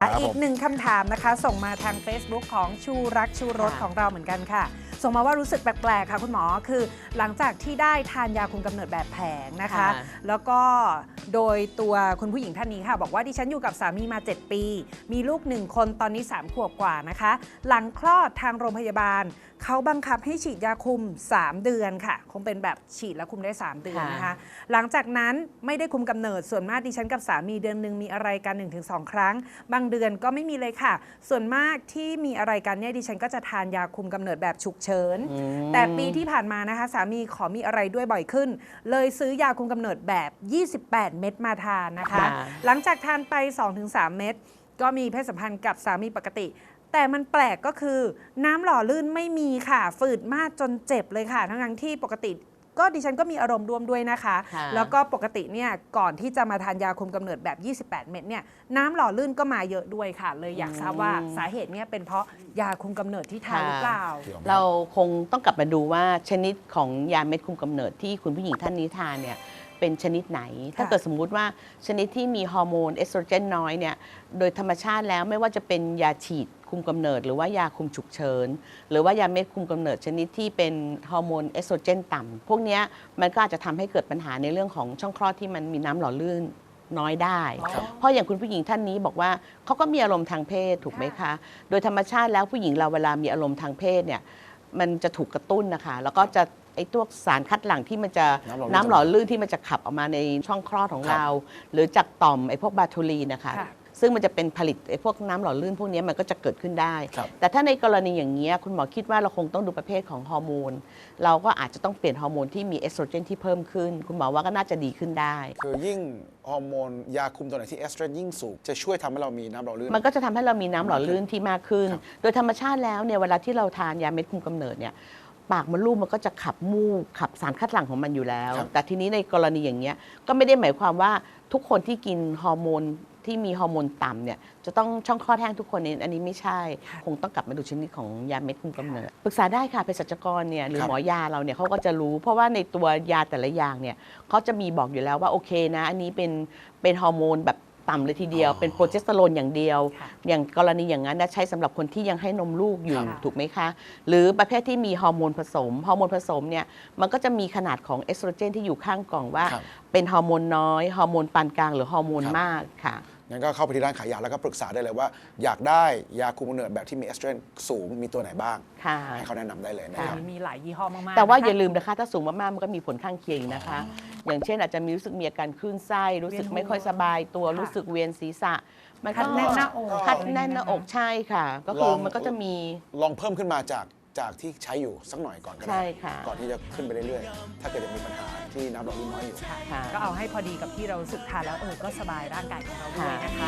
ครับอีผกมหนึ่งคำถามนะคะ ส่งมาทาง Facebook ของชูรักชูรสค่ะของเราเหมือนกันค่ะ ส่งมาว่ารู้สึกแปลกๆค่ะคุณหมอคือหลังจากที่ได้ทานยาคุมกำเนิดแบบแผงนะคะค่ะแล้วก็โดยตัวคุณผู้หญิงท่านนี้ค่ะ บอกว่าดิฉันอยู่กับสามีมา 7 ปี มีลูกหนึ่งคนตอนนี้ 3 ขวบกว่านะคะ หลังคลอดทางโรงพยาบาล เขาบังคับให้ฉีดยาคุม 3 เดือนค่ะ คงเป็นแบบฉีดแล้วคุมได้ 3 เดือนนะคะ หลังจากนั้นไม่ได้คุมกำเนิดส่วนมากดิฉันกับสามีเดือนหนึ่งมีอะไรกัน 1-2 ครั้ง บางเดือนก็ไม่มีเลยค่ะ ส่วนมากที่มีอะไรกันเนี่ยดิฉันก็จะทานยาคุมกำเนิดแบบฉุกเฉินอืมแต่ปีที่ผ่านมานะคะ สามีขอมีอะไรด้วยบ่อยขึ้น เลยซื้อยาคุมกำเนิดแบบ 28 เม็ดมาทานนะคะค่ะหลังจากทานไป 2-3 เม็ดก็มีเพศสัมพันธ์กับสามีปกติแต่มันแปลกก็คือน้ำหล่อลื่นไม่มีค่ะ ฝืดมากจนเจ็บเลยค่ะ ทั้งๆที่ปกติ ก็ดิฉันก็มีอารมณ์ร่วมด้วยนะคะค่ะแล้วก็ปกติเนี่ยก่อนที่จะมาทานยาคุมกำเนิดแบบ 28 เม็ดเนี่ยน้ำหล่อลื่นก็มาเยอะด้วยค่ะ เลยอยากทราบว่าสาเหตุเนี่ยเป็นเพราะยาคุมกำเนิดที่ทานหรือเปล่าเกี่ยวไหมเราคงต้องกลับมาดูว่าชนิดของยาเม็ดคุมกำเนิดที่คุณผู้หญิงท่านนี้ทานเนี่ย เป็นชนิดไหน ถ้าเกิดสมมุติว่าชนิดที่มีฮอร์โมนเอสโตรเจนน้อยเนี่ยโดยธรรมชาติแล้วไม่ว่าจะเป็นยาฉีดคุมกำเนิด หรือว่ายาคุมฉุกเฉินหรือว่ายาเม็ดคุมกำเนิดชนิดที่เป็นฮอร์โมนเอสโตรเจนต่ำพวกเนี้ยมันก็อาจจะทำให้เกิดปัญหาในเรื่องของช่องคลอดที่มันมีน้ำหล่อลื่นน้อยได้ครับเพราะอย่างคุณผู้หญิงท่านนี้บอกว่าเขาก็มีอารมณ์ทางเพศถูกไหมคะ โดยธรรมชาติแล้วผู้หญิงเราเวลามีอารมณ์ทางเพศเนี่ยมันจะถูกกระตุ้นนะคะ แล้วก็จะ ไอ้ตัวสารคัดหลั่งที่มันจะน้ำหล่อลื่นน้ำหล่อลื่นที่มันจะขับออกมาในช่องคลอดของครับเรา หรือจากต่อมไอ้พวกบาทูลีนนะคะค่ะซึ่งมันจะเป็นผลิตไอ้พวกน้ำหล่อลื่นพวกนี้มันก็จะเกิดขึ้นได้ครับแต่ถ้าในกรณีอย่างนี้ยคุณหมอคิดว่าเราคงต้องดูประเภทของฮอร์โมน เราก็อาจจะต้องเปลี่ยนฮอร์โมนที่มีเอสโตรเจนที่เพิ่มขึ้น คุณหมอว่าก็น่าจะดีขึ้นได้ คือยิ่งฮอร์โมนยาคุมตัวไหนที่เอสโตรเจนยิ่งสูงจะช่วยทำให้เรามีน้ำหล่อลื่น มันก็จะทำให้เรามีน้ำหล่อลื่นที่มากขึ้นครับโดยธรรมชาติแล้วเนี่ยเวลาที่เราทานยาเม็ดคุมกำเนิดเนี่ย ปากมดลูกมันก็จะขับมูกขับสารคัดหลั่งของมันอยู่แล้วครับแต่ทีนี้ในกรณีอย่างเงี้ยก็ไม่ได้หมายความว่าทุกคนที่กินฮอร์โมนที่มีฮอร์โมนต่ำเนี่ยจะต้องช่องคลอดแห้งทุกคนเนี่ยอันนี้ไม่ใช่ คงต้องกลับมาดูชนิดของยาเม็ดคุมกำเนิดปรึกษาได้ค่ะเภสัชกรเนี่ยหรือครับหมอยาเราเนี่ยเขาก็จะรู้ เพราะว่าในตัวยาแต่ละอย่างเนี่ยเขาจะมีบอกอยู่แล้วว่าโอเคนะ อันนี้เป็นเป็นฮอร์โมนแบบ ต่ำเลยทีเดียวอ๋อเป็นโปรเจสเตอโรนอย่างเดียวค่ะอย่างกรณีอย่างนั้นนะใช้สำหรับคนที่ยังให้นมลูกอยู่ค่ะ ถูกไหมคะ หรือประเภทที่มีฮอร์โมนผสมฮอร์โมนผสมเนี่ยมันก็จะมีขนาดของเอสโตรเจนที่อยู่ข้างกล่องว่า ครับ เป็นฮอร์โมนน้อยฮอร์โมนปานกลางหรือฮอร์โมนครับมากค่ะ งั้นก็เข้าไปที่ร้านขายยาแล้วก็ปรึกษาได้เลยว่า อยากได้ยาคุมกำเนิดแบบที่มีเอสโตรเจนสูงมีตัวไหนบ้าง ค่ะ ให้เขาแนะนำได้เลยนะแต่ครับ มีหลายยี่ห้อมากๆแต่ว่านะคะ อย่าลืมนะคะ ถ้าสูงมากๆมันก็มีผลข้างเคียงอีกนะคะ อ ย่างเช่นอาจจะมีรู้สึกมีอาการคลื่นไส้รู้สึกไม่ค่อยสบายตัวค่ะรู้สึกเวียนศีรษะ มันคัก็ดแน่นหน้าอก คัดแน่นหน้าอกใช่ค่ะ ก็คือลองมันก็จะมี ลองเพิ่มขึ้นมาจากจากที่ใช้อยู่สักหน่อยก่อนก็ได้ใช่ค่ะ ก่อนที่จะขึ้นไปเรื่อยๆ ถ้าเกิดยังมีปัญหาที่น้ำหล่อลื่นน้อยอยู่ ค่ะ ก็เอาให้พอดีกับที่เรารู้สึกทานแล้วเออก็สบายร่างกายของเราด้วยนะคะรั